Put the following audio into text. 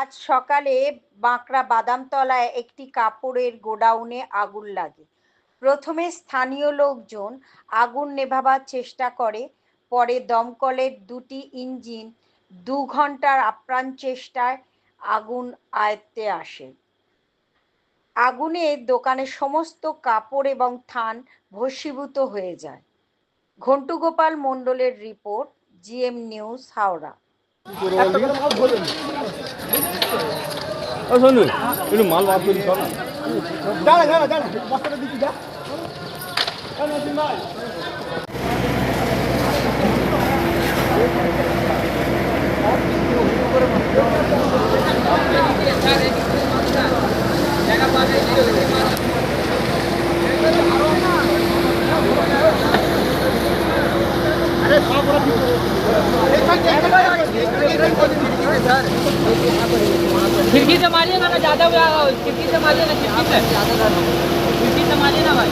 আজ সকালে বাঁকড়া বাদামতলায় একটি কাপড়ের গোডাউনে আগুন লাগে। প্রথমে স্থানীয় লোকজন আগুন নেভাবার চেষ্টা করে, পরে দমকলের দুটি ইঞ্জিন দু ঘণ্টার আপ্রাণ চেষ্টায় আগুন আয়ত্তে আসে। আগুনে দোকানের সমস্ত কাপড় এবং থান ভস্মীভূত হয়ে যায়। ঘন্টু গোপাল মণ্ডলের রিপোর্ট, জিএম নিউজ, হাওড়া। শোনু একটু মাল বার করি সব দাঁড়া দাঁড়া দাঁড়া বস্তাটা দিচ্ছি যা। खिड़की से मारिए ना ना ज़्यादा खिड़की से मारिए ना, खिड़की से खिड़की से मारिए ना भाई